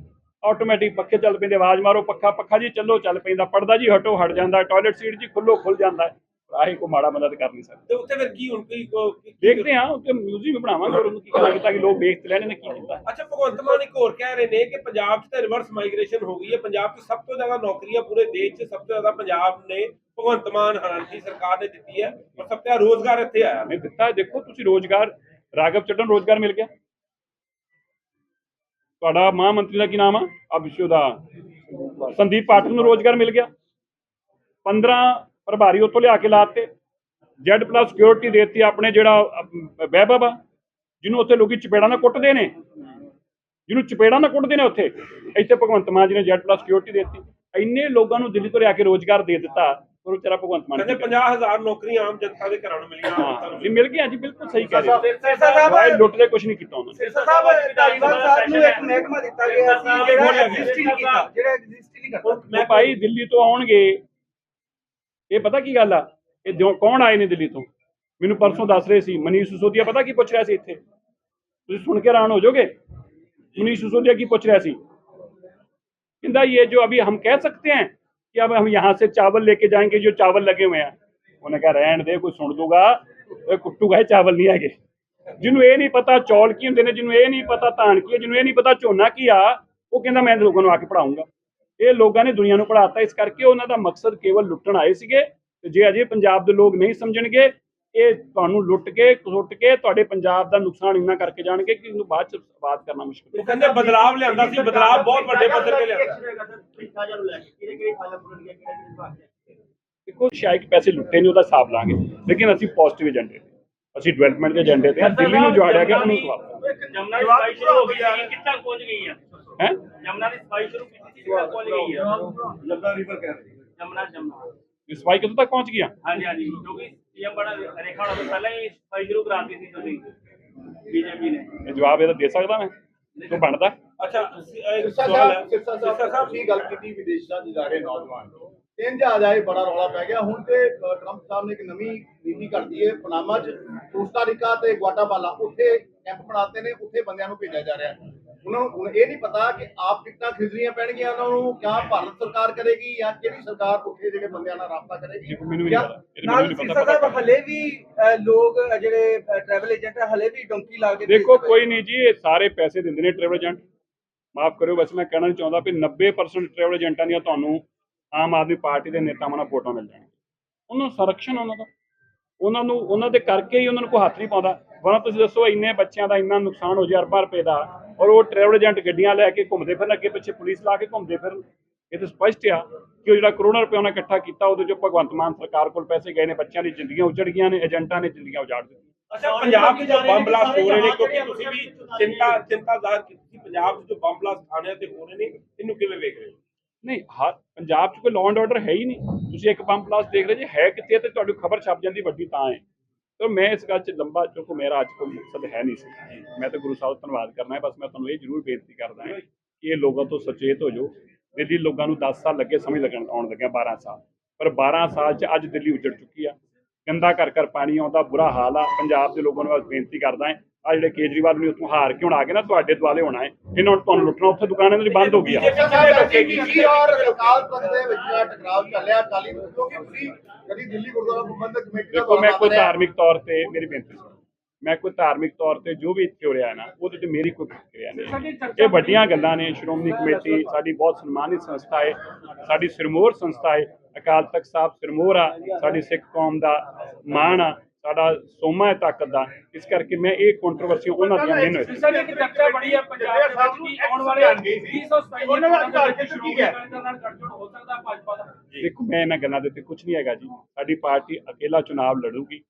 ਆਟੋਮੈਟਿਕ ਪੱਖੇ ਚੱਲ ਪੈਂਦੇ, ਆਵਾਜ਼ ਮਾਰੋ, ਪੱਖਾ ਪੱਖਾ ਜੀ ਚੱਲੋ, ਚੱਲ ਪੈਂਦਾ। ਪੜਦਾ ਜੀ ਹਟੋ, ਹਟ ਜਾਂਦਾ। ਟਾਇਲਟ ਸੀਟ ਜੀ ਖੁੱਲੋ, ਖੁੱਲ ਜਾਂਦਾ। ਆਹੀ ਕੋ ਮਾੜਾ ਤੇ ਕਰ ਨਹੀਂ ਸਕਦਾ। ਤੇ ਉੱਥੇ ਫਿਰ ਕੀ ਹੁਣ ਕੋਈ ਦੇਖਦੇ ਹਾਂ ਉੱਥੇ ਮਿਊਜ਼ੀਅਮ ਬਣਾਵਾਂਗੇ ਔਰ ਉਹਨੂੰ ਕੀ ਕਰਾਂਗੇ ਤਾਂ ਕਿ ਲੋਕ ਵੇਖ ਤੇ ਲੈਣ ਨੇ ਕੀ ਕੀਤਾ। ਅੱਛਾ ਭਗਵੰਤ ਮਾਨ ਇੱਕ ਹੋਰ ਕਹਿ ਰਹੇ ਨੇ ਕਿ ਪੰਜਾਬ 'ਚ ਤਾਂ ਰਿਵਰਸ ਮਾਈਗ੍ਰੇਸ਼ਨ ਹੋ ਗਈ ਹੈ। ਪੰਜਾਬ 'ਚ ਸਭ ਤੋਂ ਜ਼ਿਆਦਾ ਨੌਕਰੀਆਂ ਪੂਰੇ ਦੇਸ਼ 'ਚ ਸਭ ਤੋਂ ਜ਼ਿਆਦਾ ਪੰਜਾਬ ਨੇ ਭਗਵੰਤ ਮਾਨ ਦੀ ਸਰਕਾਰ ਨੇ ਦਿੱਤੀ ਹੈ ਔਰ ਸਭ ਤੋਂ ਜ਼ਿਆਦਾ ਰੋਜ਼ਗਾਰ ਇੱਥੇ ਆਇਆ। ਨੇ ਦਿੱਤਾ ਹੈ। ਦੇਖੋ ਤੁਸੀਂ ਰੋਜ਼ਗਾਰ ਰਾਘਵ ਚੱਡਨ ਨੂੰ ਰੋਜ਼ਗਾਰ ਮਿਲ ਗਿਆ। ਤੁਹਾਡਾ ਮਹਾਂ ਮੰਤਰੀ ਦਾ ਕੀ ਨਾਮ ਆ? ਆ ਦਾ। ਸੰਦੀਪ ਪਾਠਕ ਨੂੰ ਰੋਜ਼ਗਾਰ ਮਿਲ ਗਿਆ। 15 ਪ੍ਰਭਾਰੀ ਉੱਥੋਂ ਲਿਆ ਕੇ ਲਾਤੇ। ਜੈਡ ਪਲੱਸ ਸਿਕਿਉਰਿਟੀ ਦੇਤੀ ਆਪਣੇ ਜਿਹੜਾ ਵੈਭਵ ਆ ਜਿਹਨੂੰ ਉੱਥੇ ਲੋਕੀ ਚਪੇੜਾਂ ਨਾਲ ਕੁੱਟਦੇ ਨੇ। ਜਿਹਨੂੰ ਚਪੇੜਾਂ ਨਾਲ ਕੁੱਟਦੇ ਨੇ ਉੱਥੇ। ਇੱਥੇ ਭਗਵੰਤ ਮਾਨ ਜੀ ਨੇ ਜੈਡ ਪਲੱਸ ਸਿਕਿਉਰਿਟੀ ਦੇਤੀ। ਇੰਨੇ ਲੋਕਾਂ ਨੂੰ ਦਿੱਲੀ ਤੋਂ ਲਿਆ ਕੇ ਰੋਜ਼ਗਾਰ ਦੇ ਦਿੱਤਾ ਉਹ ਵਿਚਾਰਾ ਭਗਵੰਤ ਮਾਨ ਕਹਿੰਦੇ ਕੀ ਕਰੇ? 50000 ਨੌਕਰੀਆਂ ਆਮ ਜਨਤਾ ਦੇ ਘਰਾਂ ਨੂੰ ਮਿਲੀਆਂ। ਜੀ ਮਿਲ ਗਿਆ ਜੀ ਬਿਲਕੁਲ ਸਹੀ ਕਹਿ ਰਹੇ ਹੋ। ਸਿਰਸਾ ਸਾਹਿਬ। ਲੁੱਟ ਦੇ ਕੁਝ ਨਹੀਂ ਕੀਤਾ ਉਹਨਾਂ ਨੇ। ਸਿਰਸਾ ਸਾਹਿਬ ਧਾਰੀਵਾਲ ਸਾਹਿਬ ਨੂੰ ਇੱਕ ਮਹਿਕਮਾ ਦਿੱਤਾ ਗਿਆ ਸੀ ਜਿਹੜਾ ਐਗਜ਼ਿਸਟ ਹੀ ਨਹੀਂ ਕੀਤਾ। ਜਿਹੜਾ ਐਗਜ਼ਿਸਟ ਹੀ ਨਹੀਂ ਕਰਦਾ। ਮੈਂ ਭਾਈ ਦਿੱਲੀ ਤੋਂ ਆਉਣਗੇ ਇਹ ਪਤਾ ਕੀ ਗੱਲ ਆ ਇਹ ਦਿਓ- ਕੌਣ ਆਏ ਨੇ ਦਿੱਲੀ ਤੋਂ ਮੈਨੂੰ ਪਰਸੋਂ ਦੱਸ ਰਹੇ ਸੀ ਮਨੀਸ਼ ਸਿਸੋਦੀਆ ਪਤਾ ਕੀ ਪੁੱਛ ਰਿਹਾ ਸੀ ਇੱਥੇ ਤੁਸੀਂ ਸੁਣ ਕੇ ਹੈਰਾਨ ਹੋ ਜਾਓਗੇ मनीष सिसोदिया की पूछ रहा सी कहता ये जो अभी हम कह सकते हैं कि अब हम यहाँ से चावल लेके जाएंगे जो चावल लगे हुए हैं उन्होंने कहा रहन दे कोई सुन दूगा ਇਹ ਕੁੱਟੂਗਾ ਇਹ ਚਾਵਲ ਨਹੀਂ ਹੈਗੇ ਜਿਹਨੂੰ ਇਹ ਨਹੀਂ ਪਤਾ ਚੌਲ ਕੀ ਹੁੰਦੇ ਨੇ ਜਿਹਨੂੰ ਇਹ ਨਹੀਂ ਪਤਾ ਧਾਨ ਕੀ ਹੈ ਜਿਹਨੂੰ ਇਹ ਨਹੀਂ ਪਤਾ ਝੋਨਾ ਕੀ ਆ ਉਹ ਕਹਿੰਦਾ ਮੈਂ ਲੋਕਾਂ ਨੂੰ ਆ ਕੇ ਪੜਾਉਂਗਾ ਇਹ ਲੋਕਾਂ ਨੇ ਦੁਨੀਆ ਨੂੰ ਪੜਾਤਾ ਇਸ ਕਰਕੇ ਉਹਨਾਂ ਦਾ ਮਕਸਦ ਕੇਵਲ ਲੁੱਟਣ ਆਏ ਸੀਗੇ ਤੇ ਜੇ ਅਜੇ ਪੰਜਾਬ ਦੇ ਲੋਕ ਨਹੀਂ ਸਮਝਣਗੇ ਇਹ ਤੁਹਾਨੂੰ ਲੁੱਟ ਕੇ ਲੁੱਟ ਕੇ ਤੁਹਾਡੇ ਪੰਜਾਬ ਦਾ ਨੁਕਸਾਨ ਇੰਨਾ ਕਰਕੇ ਜਾਣਗੇ ਕਿ ਇਹਨੂੰ ਬਾਅਦ ਚ ਬਾਤ ਕਰਨਾ ਮੁਸ਼ਕਿਲ ਹੈ ਉਹ ਕਹਿੰਦੇ ਬਦਲਾਵ ਲਿਆਂਦਾ ਸੀ ਬਦਲਾਵ ਬਹੁਤ ਵੱਡੇ ਪੱਧਰ ਤੇ ਲਿਆਂਦਾ। ਦੇਖੋ ਸ਼ਾਇਦ ਪੈਸੇ ਲੁੱਟੇ ਨੇ ਉਹਦਾ ਹਿਸਾਬ ਲਾਂਗੇ। ਲੇਕਿਨ ਅਸੀਂ ਪੋਜ਼ਿਟਿਵ ਏਜੰਡੇ ਤੇ ਅਸੀਂ ਡਿਵੈਲਪਮੈਂਟ ਦੇ ਏਜੰਡੇ ਤੇ ਹਾਂ। ਦਿੱਲੀ ਨੂੰ ਜਵਾੜਿਆ ਗਿਆ ਉਹਨੂੰ ਖਵਾਓ ਜਮਨਾ ਸ਼ੁਰੂ ਹੋ ਗਈ ਕਿੱਥੇ ਪਹੁੰਚ ਗਈ ਹੈ ਹੈ? ਜਮਨਾ ਦੀ ਸਫ਼ਾਈ ਸ਼ੁਰੂ ਕੀਤੀ ਸੀ ਪਹੁੰਚ ਗਈ ਹੈ ਜਮਨਾ ਰਿਵਰ ਕਹਿ ਰਹੇ ਜਮਨਾ ਜਮਨਾ। ਸਫ਼ਾਈ ਕਦੋਂ ਤੱਕ ਪਹੁੰਚ ਗਿਆ ਹਾਂਜੀ ਹਾਂਜੀ। ਕਿਉਂਕਿ ਸੀਐਮ ਬੜਾ ਰੇਖਾ ਤੋਂ ਪਹਿਲਾਂ ਹੀ ਸਫ਼ਾਈ ਸ਼ੁਰੂ ਕਰਾਤੀ ਸੀ ਤੁਸੀਂ ਬੀਜੇਪੀ ਨੇ। ਇਹ ਜਵਾਬ ਇਹਦਾ ਦੇ ਸਕਦਾ ਮੈਂ? ਤੂੰ ਬਣਦਾ? ਅੱਛਾ ਸਵਾਲ ਹੈ। ਸਾਹਿਬ ਸਿਰਸਾ ਸਾਹਿਬ ਤੁਸੀਂ ਗੱਲ ਕੀਤੀ ਵਿਦੇਸ਼ਾਂ 'ਚ ਜਾ ਰਹੇ ਨੌਜਵਾਨ ਤਿੰਨ ਜਹਾਜ਼ ਆਏ ਬੜਾ ਰੌਲਾ ਪੈ ਗਿਆ। ਹੁਣ ਤੇ ਟਰੰਪ ਸਾਹਿਬ ਨੇ ਇੱਕ ਨਵੀਂ ਨੀਤੀ ਘੜਤੀ ਹੈ ਪਨਾਮਾ 'ਚ ਕੋਸਟਾ ਰੀਕਾ ਤੇ ਗੁਆਟਾਮਾਲਾ ਉੱਥੇ ਕੈਂਪ ਬਣਾਤੇ ਨੇ ਉੱਥੇ ਬੰਦਿਆਂ ਨੂੰ ਭੇਜਿਆ ਜਾ ਰਿਹਾ ਉਹਨਾਂ ਨੂੰ ਹੁਣ ਇਹ ਨਹੀਂ ਪਤਾ ਕਿ ਆਪ ਟਿਕਟਾਂ ਖਰੀਦਣੀਆਂ ਪੈਣਗੀਆਂ ਉਹਨਾਂ ਨੂੰ ਕਿਆ ਭਾਰਤ ਸਰਕਾਰ ਕਰੇਗੀ ਜਾਂ ਕਿਹੜੀ ਸਰਕਾਰ ਉੱਥੇ ਜਿਹੜੇ ਬੰਦਿਆਂ ਨਾਲ ਰਾਬਤਾ ਕਰੇਗੀ? ਜੀ ਨਾਲ ਪਤਾ ਸਾਹਿਬ ਹਲੇ ਵੀ ਅਹ, ਲੋਕ ਅਹ, ਜਿਹੜੇ ਟਰੈਵਲ ਏਜੰਟ ਹੈ ਹਲੇ ਵੀ ਡੋਂਕੀ ਲਾ ਕੇ ਦੇਖੋ ਭੇਜਦੇ ਕੋਈ ਨਹੀਂ ਜੀ ਇਹ ਸਾਰੇ ਪੈਸੇ ਦਿੰਦੇ ਨੇ ਟਰੈਵਲ ਏਜੰਟ ਮਾਫ ਕਰਿਓ ਬਸ ਮੈਂ ਕਹਿਣਾ ਚਾਹੁੰਦਾ ਵੀ 90% ਟਰੈਵਲ ਏਜੰਟਾਂ ਦੀਆਂ ਤੁਹਾਨੂੰ ਆਮ ਆਦਮੀ ਪਾਰਟੀ ਦੇ ਨੇਤਾਵਾਂ ਨਾਲ ਫੋਟੋ ਮਿਲ ਜਾਣਗੀਆਂ। ਉਹਨਾਂ ਨੂੰ ਸੰਰਕਸ਼ਣ ਉਹਨਾਂ ਦਾ। ਉਹਨਾਂ ਨੂੰ ਉਹਨਾਂ ਦੇ ਕਰਕੇ ਹੀ ਉਹਨਾਂ ਨੂੰ ਕੋਈ ਹੱਥ ਨਹੀਂ ਪਾਉਂਦਾ। ਵਰਨਾ ਤੁਸੀਂ ਦੱਸੋ ਇੰਨੇ ਬੱਚਿਆਂ ਦਾ ਇੰਨਾ ਨੁਕਸਾਨ ਹੋ ਜਾ ਅਰਬਾਂ ਰੁਪਏ ਦਾ। ਔਰ ਉਹ ਟਰੈਵਲ ਏਜੰਟ ਗੱਡੀਆਂ ਲੈ ਕੇ ਘੁੰਮਦੇ ਫਿਰਨ ਅੱਗੇ ਪਿੱਛੇ ਪੁਲਿਸ ਲਾ ਕੇ ਘੁੰਮਦੇ ਫਿਰਨ। ਇਹ ਤਾਂ ਸਪਸ਼ਟ ਆ ਕਿ ਉਹ ਜਿਹੜਾ ਕਰੋੜਾਂ ਰੁਪਏ ਉਹਨਾਂ ਇਕੱਠਾ ਕੀਤਾ ਉਹਦੇ ਚੋਂ ਭਗਵੰਤ ਮਾਨ ਸਰਕਾਰ ਕੋਲ ਪੈਸੇ ਗਏ ਨੇ ਬੱਚਿਆਂ ਦੀ ਜ਼ਿੰਦਗੀਆਂ ਉਜੜ ਗਈਆਂ ਨੇ ਏਜੰਟਾਂ ਨੇ ਜ਼ਿੰਦਗੀਆਂ ਉਜਾੜ ਦਿੱਤੀਆਂ। ਅੱਛਾ ਪੰਜਾਬ 'ਚ ਜੋ ਬੰਬ ਬਲਾਸਟ ਹੋ ਰਹੇ ਨੇ ਕਿਉਂਕਿ ਤੁਸੀਂ ਵੀ ਚਿੰਤਾ ਚਿੰਤਾ ਜ਼ਾਹਰ ਕੀਤੀ ਸੀ ਪੰਜਾਬ 'ਚ ਜੋ ਬੰਬ ਬਲਾਸਟ ਥਾਣਿਆਂ ਤੇ ਹੋ ਰਹੇ ਨੇ ਇਹਨੂੰ ਕਿਵੇਂ ਵੇਖ ਰਹੇ ਹੋ? ਨਹੀਂ ਹਰ ਪੰਜਾਬ 'ਚ ਕੋਈ ਲਾਅ ਐਂਡ ਆਰਡਰ ਹੈ ਹੀ ਨਹੀਂ। ਤੁਸੀਂ ਇੱਕ ਬੰਬ ਬਲਾਸਟ ਦੇਖ ਰਹੇ ਜੀ ਹੈ ਕਿੱਥੇ ਤੇ ਤੁਹਾਡੀ ਖਬਰ ਛਪ ਜਾਂਦੀ ਵੱਡੀ ਤਾਂ ਹੈ। ਤਾਂ ਮੈਂ ਇਸ ਗੱਲ 'ਚ ਲੰਬਾ ਚੁੱਕ ਮੇਰਾ ਅੱਜ ਕੋਈ ਮਕਸਦ ਹੈ ਨਹੀਂ ਸੀ। ਮੈਂ ਤਾਂ ਗੁਰੂ ਸਾਹਿਬ ਧੰਨਵਾਦ ਕਰਨਾ ਹੈ। ਬਸ ਮੈਂ ਤੁਹਾਨੂੰ ਇਹ ਜ਼ਰੂਰ ਬੇਨਤੀ ਕਰਦਾ ਹਾਂ ਕਿ ਇਹ ਲੋਕਾਂ ਤੋਂ ਸੁਚੇਤ ਹੋ ਜਾਓ। ਦਿੱਲੀ ਲੋਕਾਂ ਨੂੰ 10 ਸਾਲ ਲੱਗੇ, ਸਮਝ ਲੱਗਣ, ਆਉਣ ਲੱਗਿਆ 12 ਸਾਲ। ਪਰ 12 ਸਾਲ 'ਚ ਅੱਜ ਦਿੱਲੀ ਉਜੜ ਚੁੱਕੀ ਆ। ਗੰਦਾ ਘਰ ਘਰ ਪਾਣੀ ਆਉਂਦਾ, ਬੁਰਾ ਹਾਲ ਆ। ਪੰਜਾਬ ਦੇ ਲੋਕਾਂ ਨੂੰ ਬਸ ਬੇਨਤੀ ਕਰਦਾ ਹਾਂ ਆ ਜਿਹੜੇ ਕੇਜਰੀਵਾਲ ਨੇ ਉੱਥੋਂ ਹਾਰ ਕੇ ਹੁਣ ਆ ਗਏ ਨਾ ਤੁਹਾਡੇ ਦੁਆਲੇ ਹੋਣਾ ਹੈ। ਇਹਨਾਂ ਨੂੰ ਤੁਹਾਨੂੰ ਲੁੱਟਣਾ ਉੱਥੇ ਦੁਕਾਨਾਂ ਦੀ ਬੰਦ ਹੋ ਗਈ ਆ। ਸਿਰਸਾ ਸਾਹਿਬ ਬੀਜੇਪੀ ਔਰ ਅਕਾਲ ਤਖਤ ਦੇ ਵਿੱਚ ਜਿਹੜਾ ਟਕਰਾਅ ਚੱਲਿਆ ਅਕਾਲੀ ਦਲ ਕਿਉਂਕਿ ਤੁਸੀਂ ਕਦੀ ਦਿੱਲੀ ਗੁਰਦੁਆਰਾ ਪ੍ਰਬੰਧਕ ਕਮੇਟੀ ਦਾ ਦੇਖੋ ਮੈਂ ਕੋਈ। ਧਾਰਮਿਕ ਤੌਰ ਤੇ ਮੇਰੀ ਬੇਨਤੀ ਮੈਂ ਕੋਈ ਧਾਰਮਿਕ ਤੌਰ ਤੇ ਜੋ ਵੀ ਇੱਥੇ ਹੋ ਰਿਹਾ ਹੈ ਨਾ ਉਹਦੇ ਤੇ ਮੇਰੀ ਕੋਈ ਪ੍ਰਤੀਕਿਰਿਆ ਨਹੀਂ ਇਹ ਵੱਡੀਆਂ ਗੱਲਾਂ ਨੇ ਸ਼੍ਰੋਮਣੀ ਕਮੇਟੀ ਸਾਡੀ ਬਹੁਤ ਸਨਮਾਨਿਤ ਸੰਸਥਾ ਹੈ ਸਾਡੀ ਸਿਰਮੌਰ ਸੰਸਥਾ ਹੈ ਅਕਾਲ ਤਖਤ ਸਾਹਿਬ ਸਿਰਮੌਰ ਆ ਸਾਡੀ ਸਿੱਖ ਕੌਮ ਦਾ ਮਾਣ ਆ। ਸਾਡਾ ਸੋਮਾ ਹੈ ਤਾਕਤ ਦਾ। ਇਸ ਕਰਕੇ ਮੈਂ ਇਹ ਕੰਟਰੋਵਰਸੀ ਉਹਨਾਂ ਦੀਆਂ ਨਹੀਂ ਹੋਈ ਸਰ ਇੱਕ ਚਰਚਾ ਬੜੀ ਹੈ ਪੰਜਾਬ ਦੇ ਵਿੱਚ ਕਿ ਆਉਣ ਵਾਲੇ 2027 ਉਹਨਾਂ ਦਾ ਅਧਿਕਾਰ ਕੀ ਹੈ? ਨਾਲ ਗੱਠਜੋੜ ਹੋ ਸਕਦਾ ਭਾਜਪਾ ਦਾ? ਦੇਖੋ ਮੈਂ ਇਹਨਾਂ ਗੱਲਾਂ ਦੇ ਉੱਤੇ ਕੁਝ ਨਹੀਂ ਹੈਗਾ ਜੀ। ਸਾਡੀ ਪਾਰਟੀ ਅਕੇਲਾ ਚੁਣਾਵ ਲੜੂਗੀ।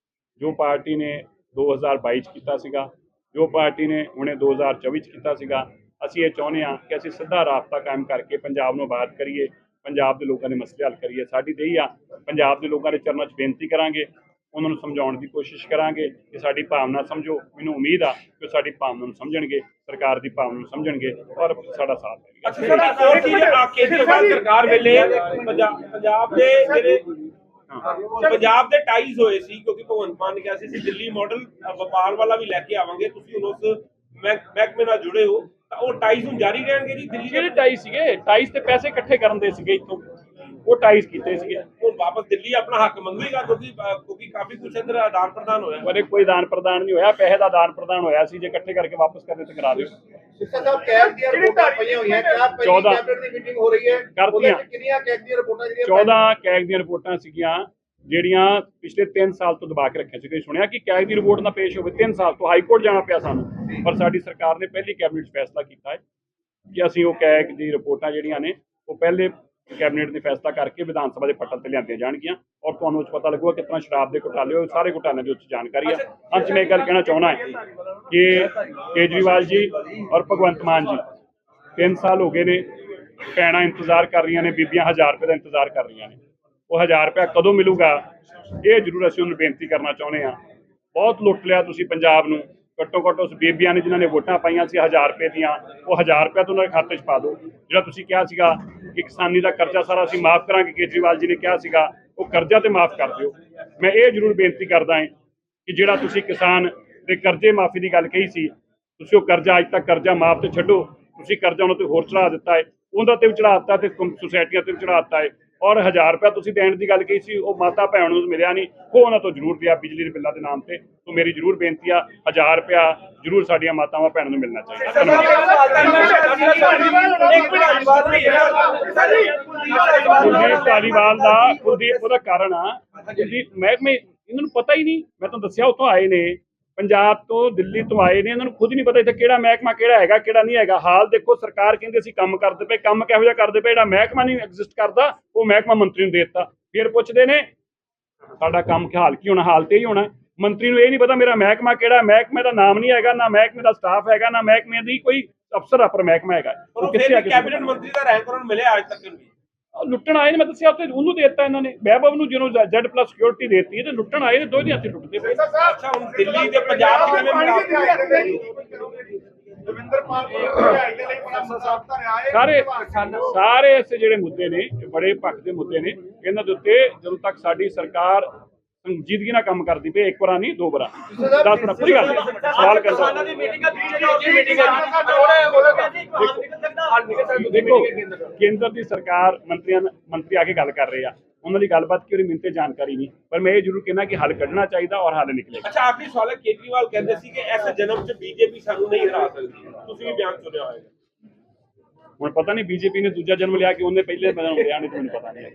ਜੋ ਪਾਰਟੀ ਨੇ 2022 ਚ ਕੀਤਾ ਸੀਗਾ ਜੋ ਪਾਰਟੀ ਨੇ ਹੁਣੇ 2024 ਚ ਕੀਤਾ ਸੀਗਾ ਅਸੀਂ ਇਹ ਚਾਹੁੰਦੇ ਹਾਂ ਕਿ ਅਸੀਂ ਸਿੱਧਾ ਰਾਬਤਾ ਕਾਇਮ ਕਰਕੇ ਪੰਜਾਬ ਨੂੰ ਆਬਾਦ ਕਰੀਏ ਪੰਜਾਬ ਦੇ ਲੋਕਾਂ ਦੇ ਮਸਲੇ ਹੱਲ ਕਰੀਏ। ਸਾਡੀ ਤੇ ਹੀ ਆ ਪੰਜਾਬ ਦੇ ਲੋਕਾਂ ਦੇ ਚਰਨਾਂ 'ਚ ਬੇਨਤੀ ਕਰਾਂਗੇ। ਉਹਨਾਂ ਨੂੰ ਸਮਝਾਉਣ ਦੀ ਕੋਸ਼ਿਸ਼ ਕਰਾਂਗੇ ਕਿ ਸਾਡੀ ਭਾਵਨਾ ਸਮਝੋ। ਮੈਨੂੰ ਉਮੀਦ ਆ ਕਿ ਸਾਡੀ ਭਾਵਨਾ ਨੂੰ ਸਮਝਣਗੇ ਸਰਕਾਰ ਦੀ ਭਾਵਨਾ ਨੂੰ ਸਮਝਣਗੇ ਔਰ ਸਾਡਾ ਸਾਥ ਦੇਣਗੇ। ਅੱਛਾ ਸਰ ਇੱਕ ਹੋਰ ਚੀਜ਼ ਆ ਕੇਜਰੀਵਾਲ ਸਰਕਾਰ ਵੇਲੇ ਪੰਜਾਬ ਦੇ ਜਿਹੜੇ ਪੰਜਾਬ ਦੇ ਟਾਈਜ਼ ਹੋਏ ਸੀ ਕਿਉਂਕਿ ਭਗਵੰਤ ਮਾਨ ਨੇ ਕਿਹਾ ਸੀ ਅਸੀਂ ਦਿੱਲੀ ਮਾਡਲ ਵਪਾਰ ਵਾਲਾ ਵੀ ਲੈ ਕੇ ਆਵਾਂਗੇ ਤੁਸੀਂ ਹੁਣ ਉਸ ਮਹਿਕ- ਮਹਿਕਮੇ ਨਾਲ ਜੁੜੇ ਹੋ। ਤਾਂ ਉਹ ਟਾਈਜ਼ ਹੁਣ ਜਾਰੀ ਰਹਿਣਗੇ ਜੀ ਦਿੱਲੀ ਜਿਹੜੇ ਦੇ ਟਾਈ ਸੀਗੇ? ਟਾਈਸ ਤੇ ਪੈਸੇ ਇਕੱਠੇ ਕਰਨ ਦੇ ਸੀਗੇ ਇੱਥੋਂ। ਉਹ ਟਾਈਸ ਕੀਤੇ ਸੀਗੇ। ਹੁਣ ਵਾਪਸ ਦਿੱਲੀ ਆਪਣਾ ਹੱਕ ਮੰਗੇਗਾ ਕਿਉਂਕਿ ਕਿਉਂਕਿ ਕਾਫੀ ਕੁਛ ਅੰਦਰ ਆਦਾਨ ਪ੍ਰਦਾਨ ਹੋਇਆ। ਪਰ ਕੋਈ ਦਾਨ ਪ੍ਰਦਾਨ ਨਹੀਂ ਹੋਇਆ। ਪੈਸੇ ਦਾ ਦਾਨ ਪ੍ਰਦਾਨ ਹੋਇਆ ਸੀ। ਜੇ ਇਕੱਠੇ ਕਰਕੇ ਵਾਪਸ ਕਰਨੇ ਤੇ ਕਰਾ ਦਿਓ। ਸਿੱਖਾ ਸਾਹਿਬ ਕੈਗ ਦੀਆਂ ਰਿਪੋਰਟਾਂ ਪਈਆਂ ਹੋਈਆਂ। ਕਿਆ ਪਹਿਲੀ ਚੌਦਾਂ। ਕੈਬਨਿਟ ਦੀ ਮੀਟਿੰਗ ਹੋ ਰਹੀ ਹੈ। ਕਰ ਉਹਦੇ ਦਿੱਤੀਆਂ। ਵਿੱਚ ਕਿੰਨੀਆਂ ਕੈਗ ਦੀਆਂ ਰਿਪੋਰਟਾਂ ਜਿਹੜੀਆਂ 14 ਕੈਗ ਦੀਆਂ ਰਿਪੋਰਟਾਂ ਸੀਗੀਆਂ ਜਿਹੜੀਆਂ ਪਿਛਲੇ 3 ਸਾਲ ਤੋਂ ਦਬਾ ਕੇ ਰੱਖਿਆ ਸੀ ਤੁਸੀਂ ਸੁਣਿਆ ਕਿ ਕੈਗ ਦੀ ਰਿਪੋਰਟ ਨਾ ਪੇਸ਼ ਹੋਵੇ। 3 ਸਾਲ ਤੋਂ ਹਾਈ ਕੋਰਟ ਜਾਣਾ ਪਿਆ ਸਾਨੂੰ। ਪਰ ਸਾਡੀ ਸਰਕਾਰ ਨੇ ਪਹਿਲੀ ਕੈਬਨਿਟ 'ਚ ਫੈਸਲਾ ਕੀਤਾ ਹੈ ਕਿ ਅਸੀਂ ਉਹ ਕੈਗ ਦੀ ਰਿਪੋਰਟਾਂ ਜਿਹੜੀਆਂ ਨੇ ਉਹ ਪਹਿਲੇ ਕੈਬਨਿਟ ਨੇ ਫੈਸਲਾ ਕਰਕੇ ਵਿਧਾਨ ਸਭਾ ਦੇ ਪੱਟਲ ਤੇ ਲਿਆਂਦੀਆਂ ਜਾਣਗੀਆਂ ਔਰ ਤੁਹਾਨੂੰ 'ਚ ਪਤਾ ਲੱਗੂਗਾ ਕਿਤਨਾ ਸ਼ਰਾਬ ਦੇ ਘੁਟਾਲੇ ਹੋਏ ਸਾਰੇ ਘੁਟਾਲਿਆਂ ਦੀ ਉੱਚ ਜਾਣਕਾਰੀ ਹੈ ਅੰਤ ਮੈਂ ਇਹ ਗੱਲ ਕਹਿਣਾ ਚਾਹੁੰਦਾ ਹਾਂ ਕਿ ਕੇਜਰੀਵਾਲ ਜੀ ਔਰ ਭਗਵੰਤ ਮਾਨ ਜੀ 3 ਸਾਲ ਹੋ ਗਏ ਨੇ ਭੈਣਾਂ ਇੰਤਜ਼ਾਰ ਕਰ ਰਹੀਆਂ ਨੇ ਬੀਬੀਆਂ 1000 ਰੁਪਏ ਦਾ ਇੰਤਜ਼ਾਰ ਕਰ ਰਹੀਆਂ ਨੇ। ਉਹ 1000 ਰੁਪਏ ਕਦੋਂ ਮਿਲੂਗਾ? ਇਹ ਜ਼ਰੂਰ ਅਸੀਂ ਉਹਨੂੰ ਬੇਨਤੀ ਕਰਨਾ ਚਾਹੁੰਦੇ ਹਾਂ। ਬਹੁਤ ਲੁੱਟ ਲਿਆ ਤੁਸੀਂ ਪੰਜਾਬ ਨੂੰ। ਘੱਟੋ ਘੱਟ ਉਸ ਬੀਬੀਆਂ ਨੇ ਜਿਨ੍ਹਾਂ ਨੇ ਵੋਟਾਂ ਪਾਈਆਂ ਸੀ 1000 ਰੁਪਏ ਦੀਆਂ, ਉਹ 1000 ਰੁਪਏ ਤੋਂ ਉਹਨਾਂ ਦੇ ਖਾਤੇ 'ਚ ਪਾ ਦਿਓ। ਜਿਹੜਾ ਤੁਸੀਂ ਕਿਹਾ ਸੀਗਾ ਕਿ ਕਿਸਾਨੀ ਦਾ ਕਰਜ਼ਾ ਸਾਰਾ ਅਸੀਂ ਮਾਫ ਕਰਾਂਗੇ, ਕੇਜਰੀਵਾਲ ਜੀ ਨੇ ਕਿਹਾ ਸੀਗਾ, ਉਹ ਕਰਜ਼ਾ ਤੇ ਮਾਫ ਕਰ ਦਿਓ। ਮੈਂ ਇਹ ਜ਼ਰੂਰ ਬੇਨਤੀ ਕਰਦਾ ਹਾਂ ਕਿ ਜਿਹੜਾ ਤੁਸੀਂ ਕਿਸਾਨ ਦੇ ਕਰਜ਼ੇ ਮਾਫੀ ਦੀ ਗੱਲ ਕਹੀ ਸੀ, ਤੁਸੀਂ ਉਹ ਕਰਜ਼ਾ ਅੱਜ ਤੱਕ ਕਰਜ਼ਾ ਮਾਫ ਤੇ ਛੱਡੋ। ਤੁਸੀਂ ਕਰਜ਼ਾ ਉਹਨਾਂ ਤੇ ਹੋਰ ਚੜਾ ਦਿੱਤਾ ਹੈ। ਉਹਨਾਂ ਤੇ ਵੀ ਚੜਾ ਦਿੱਤਾ ਤੇ ਸੁਸਾਇਟੀਆਂ ਤੇ ਵੀ ਚੜਾ ਦਿੱਤਾ ਹੈ। ਔਰ 1000 ਰੁਪਏ ਤੁਸੀਂ ਦੇਣ ਦੀ ਗੱਲ ਕਹੀ ਸੀ ਉਹ ਮਾਤਾ ਭੈਣ ਨੂੰ ਮਿਲਿਆ ਨਹੀਂ ਉਹ ਉਹਨਾਂ ਤੋਂ ਜ਼ਰੂਰ ਦਿਆ ਬਿਜਲੀ ਦੇ ਬਿੱਲਾਂ ਦੇ ਨਾਮ ਤੇ ਤੋਂ ਮੇਰੀ ਜ਼ਰੂਰ ਬੇਨਤੀ ਆ 1000 ਰੁਪਇਆ ਜ਼ਰੂਰ ਸਾਡੀਆਂ ਮਾਤਾਵਾਂ ਭੈਣਾਂ ਨੂੰ ਮਿਲਣਾ ਚਾਹੀਦਾ ਕੁਲਦੀਪ ਧਾਲੀਵਾਲ ਦਾ ਕੁਲਦੀਪ ਉਹਦਾ ਕਾਰਨ ਆ ਦਿੱਲੀ ਮਹਿਕਮੇ ਇਹਨਾਂ ਨੂੰ ਪਤਾ ਹੀ ਨਹੀਂ ਮੈਂ ਤੁਹਾਨੂੰ ਦੱਸਿਆ ਉੱਥੋਂ ਆਏ ਨੇ ਪੰਜਾਬ ਤੋਂ ਦਿੱਲੀ ਤੋਂ ਆਏ ਨੇ ਇਹਨਾਂ ਨੂੰ ਖੁਦ ਨਹੀਂ ਪਤਾ ਇੱਥੇ ਕਿਹੜਾ ਮਹਿਕਮਾ ਕਿਹੜਾ ਹੈਗਾ ਕਿਹੜਾ ਨਹੀਂ ਹੈਗਾ। ਹਾਲ ਦੇਖੋ ਸਰਕਾਰ ਕਹਿੰਦੀ ਅਸੀਂ ਕੰਮ ਕਰਦੇ ਪਏ ਕੰਮ ਕਿਹੋ ਜਿਹਾ ਕਰਦੇ ਪਏ ਜਿਹੜਾ ਮਹਿਕਮਾ ਨਹੀਂ ਐਗਜ਼ਿਸਟ ਕਰਦਾ ਉਹ ਮਹਿਕਮਾ ਮੰਤਰੀ ਨੂੰ ਦੇ ਦਿੱਤਾ। ਫਿਰ ਪੁੱਛਦੇ ਨੇ ਸਾਡਾ ਕੰਮ ਕੀ ਹਾਲ ਕੀ ਹੋਣਾ ਹਾਲ ਤੇ ਹੀ ਹੋਣਾ। ਮੰਤਰੀ ਨੂੰ ਇਹ ਨਹੀਂ ਪਤਾ ਮੇਰਾ ਮਹਿਕਮਾ ਕਿਹੜਾ ਮਹਿਕਮੇ ਦਾ ਨਾਮ ਨਹੀਂ ਹੈਗਾ ਨਾ ਮਹਿਕਮੇ ਦਾ ਸਟਾਫ ਹੈਗਾ ਨਾ ਮਹਿਕਮੇ ਦੀ ਕੋਈ ਅਫਸਰ ਅਪਰ ਮਹਿਕਮਾ ਹੈਗਾ। ਉਹ ਕਿੱਥੇ ਕੈਬਨਿਟ ਮੰਤਰੀ ਦਾ ਰੈਂਕ ਉਹਨਾਂ ਨੂੰ ਮਿਲਿਆ ਅੱਜ ਤੱਕ ਨਹੀਂ ਲੁੱਟਣ ਆਏ ਨੇ ਮੈਂ ਦੱਸਿਆ ਉੱਥੇ ਉਹਨੂੰ ਦੇ ਦਿੱਤਾ ਇਹਨਾਂ ਨੇ। ਵੈਭਵ ਨੂੰ ਜਿਹਨੂੰ ਜ਼ੈਡ ਪਲੱਸ ਸਿਕਿਉਰਿਟੀ ਦੇਤੀ ਤੇ ਲੁੱਟਣ ਆਏ ਨੇ ਦੋਵੇਂ ਹੱਥੀ ਲੁੱਟਦੇ ਪਏ। ਅੱਛਾ ਹੁਣ ਦਿੱਲੀ ਤੇ ਪੰਜਾਬ ਚ ਕਿਵੇਂ ਦੇ ਸਾਰੇ ਸਾਰੇ ਐਸੇ ਜਿਹੜੇ ਮੁੱਦੇ ਨੇ ਬੜੇ ਪੱਖ ਦੇ ਮੁੱਦੇ ਨੇ ਇਹਨਾਂ ਦੇ ਉੱਤੇ ਜਦੋਂ ਤੱਕ ਸਾਡੀ ਸਰਕਾਰ ਸੰਜੀਦਗੀ ਨਾਲ ਕੰਮ ਕਰਦੀ ਪਈ ਇੱਕ ਵਾਰ ਨਹੀਂ ਦੋ ਵਾਰ। ਦਸ ਵਾਰ ਪੂਰੀ ਗੱਲ। ਸਵਾਲ ਕਰਦਾ ਦੇਖੋ ਕੇਂਦਰ ਦੀ ਸਰਕਾਰ ਮੰਤਰੀਆਂ ਮੰਤਰੀ ਆ ਕੇ ਗੱਲ ਕਰ ਰਹੇ ਆ। ਉਹਨਾਂ ਦੀ ਗੱਲਬਾਤ ਕੀ ਉਹਦੀ ਮੈਨੂੰ ਤੇ ਜਾਣਕਾਰੀ ਨਹੀਂ। ਪਰ ਮੈਂ ਇਹ ਜ਼ਰੂਰ ਕਹਿਣਾ ਕਿ ਹੱਲ ਕੱਢਣਾ ਚਾਹੀਦਾ ਔਰ ਹੱਲ ਨਿਕਲੇਗਾ। ਅੱਛਾ ਆਖਰੀ ਸਵਾਲ ਹੈ ਕੇਜਰੀਵਾਲ ਕਹਿੰਦੇ ਸੀ ਕਿ ਇਸ ਜਨਮ ਚ ਬੀਜੇਪੀ ਸਾਨੂੰ ਨਹੀਂ ਹਰਾ ਸਕਦੀ। ਤੁਸੀਂ ਵੀ ਬਿਆਨ ਸੁਣਿਆ ਹੋਵੇਗਾ ਹੁਣ ਪਤਾ ਨਹੀਂ ਬੀਜੇਪੀ ਨੇ ਦੂਜਾ ਜਨਮ ਲਿਆ ਕਿ ਉਹਨੇ ਪਹਿਲੇ ਜਨਮ ਲਿਆ ਨਹੀਂ ਤੇ ਮੈਨੂੰ ਪਤਾ ਨਹੀਂ।